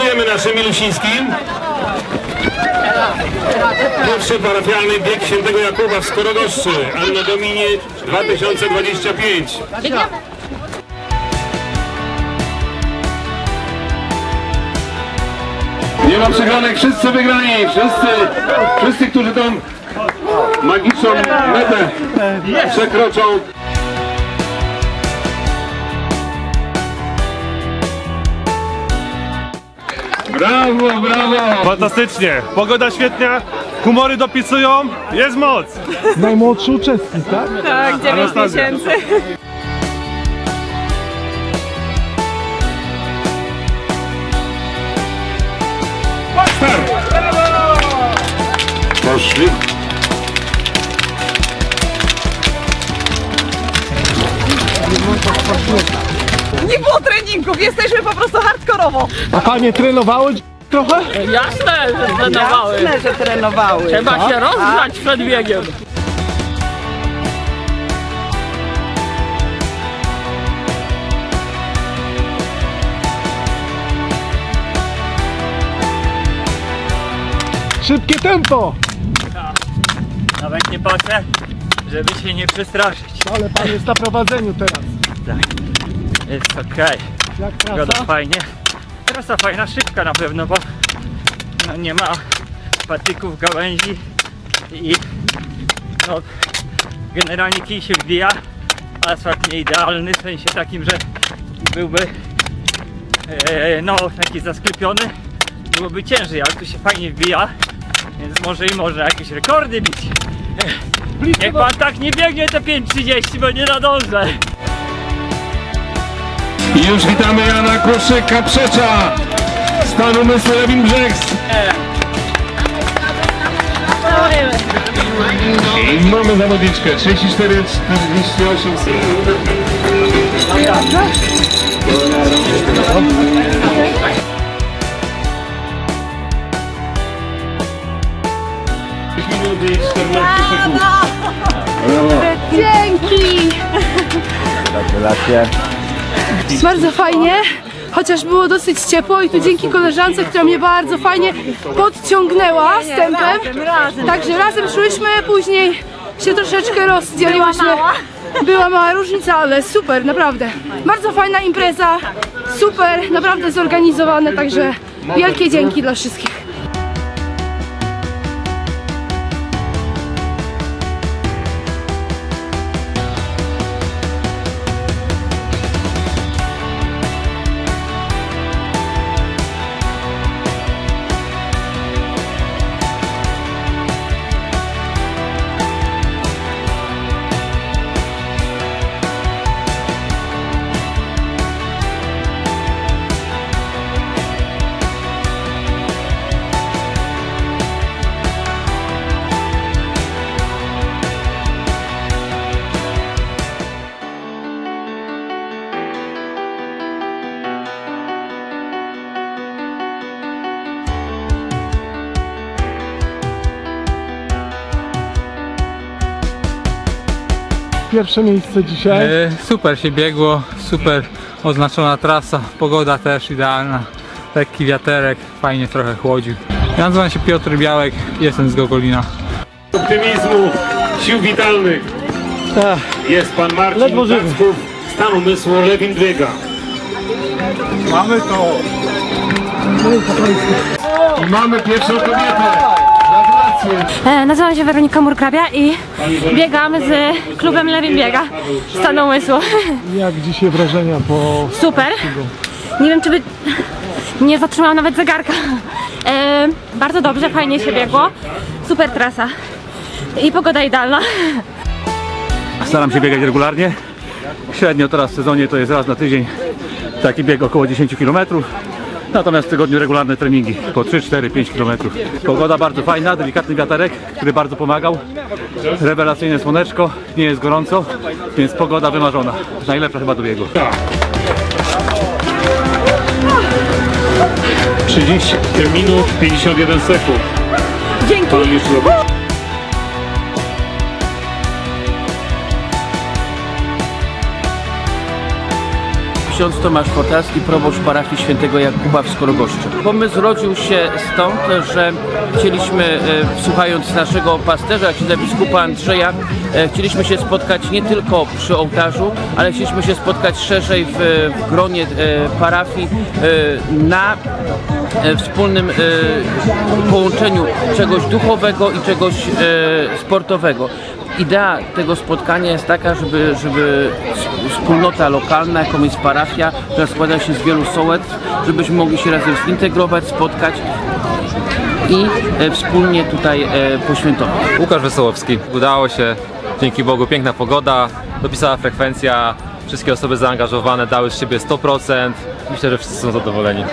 Kibicujemy naszym milusińskim. Pierwszy parafialny bieg świętego Jakuba w Skorogoszczy. Anno Domini 2025. Nie ma przegranych, wszyscy wygrani, wszyscy, wszyscy, którzy tą magiczną metę przekroczą. Brawo, brawo! Fantastycznie. Pogoda świetna, humory dopisują, jest moc. Najmłodszy uczestnik, tak? Tak, 9 Anastazja. miesięcy. Poszli. Nie było treningów, jesteśmy A panie trenowały trochę? Jasne, że trenowały. Jasne, że trenowały. Trzeba się rozgrzać przed biegiem. Szybkie tempo! Nawet nie patrzę, żeby się nie przestraszyć. Ale pan jest na prowadzeniu teraz. Jest okej, Jak trasa? fajnie. Trasa fajna, szybka na pewno, bo no, nie ma patyków, gałęzi i no, generalnie kij się wbija. Asfalt nie idealny, w sensie takim, że byłby e, no taki zasklepiony, byłoby ciężej, ale tu się fajnie wbija, więc może i można jakieś rekordy bić. Niech pan tak nie biegnie te 5.30, bo nie nadążę. I już witamy Jana Kruszyka Przecza. Stan umysłu Lewin Brzegz. I mamy zawodniczkę 34, 48 minut i 14 sekund. Brawo. Dzięki! Bardzo fajnie, chociaż było dosyć ciepło i tu dzięki koleżance, która mnie bardzo fajnie podciągnęła z tempem. Także razem szłyśmy, później się troszeczkę rozdzieliłyśmy. Była mała różnica, ale super, naprawdę. Bardzo fajna impreza, super, naprawdę zorganizowane, także wielkie dzięki dla wszystkich. Pierwsze miejsce dzisiaj. E, Super się biegło, super oznaczona trasa, pogoda też idealna, lekki wiaterek, fajnie trochę chłodził. Ja nazywam się Piotr Białek, jestem z Gogolina. optymizmu, sił witalnych. Jest pan Marcin Ledwo. Tacków, stan umysłu Lewin Biega. Mamy to. Mamy pierwszą kobietę. E, Nazywam się Weronika Murkrabia i biegam z klubem Lewin Biega stanu umysłu. Jak dzisiaj wrażenia po... Super. Nie wiem, czy by nie zatrzymałam nawet zegarka. E, bardzo dobrze, fajnie się biegło. Super trasa. I pogoda idealna. Staram się biegać regularnie. Średnio teraz w sezonie to jest raz na tydzień. Taki bieg około 10 km. Natomiast w tygodniu regularne treningi po 3, 4, 5 km. Pogoda bardzo fajna, delikatny wiaterek, który bardzo pomagał. Rewelacyjne słoneczko, nie jest gorąco, więc pogoda wymarzona. Najlepsza chyba do biegu. 30 minut 51 sekund. Dzięki. Pan już ksiądz Tomasz Fotarski, proboszcz parafii świętego Jakuba w Skorogoszczy. Pomysł rodził się stąd, że chcieliśmy, e, słuchając naszego pasterza, księdza biskupa Andrzeja, e, chcieliśmy się spotkać nie tylko przy ołtarzu, ale chcieliśmy się spotkać szerzej w, gronie e, parafii na wspólnym połączeniu czegoś duchowego i czegoś sportowego. Idea tego spotkania jest taka, żeby, żeby wspólnota lokalna, jaką jest parafia, która składa się z wielu sołectw, żebyśmy mogli się razem zintegrować, spotkać i e, wspólnie tutaj e, poświętować. Łukasz Wesołowski. Udało się, dzięki Bogu, piękna pogoda, dopisała frekwencja, wszystkie osoby zaangażowane dały z siebie 100%. Myślę, że wszyscy są zadowoleni.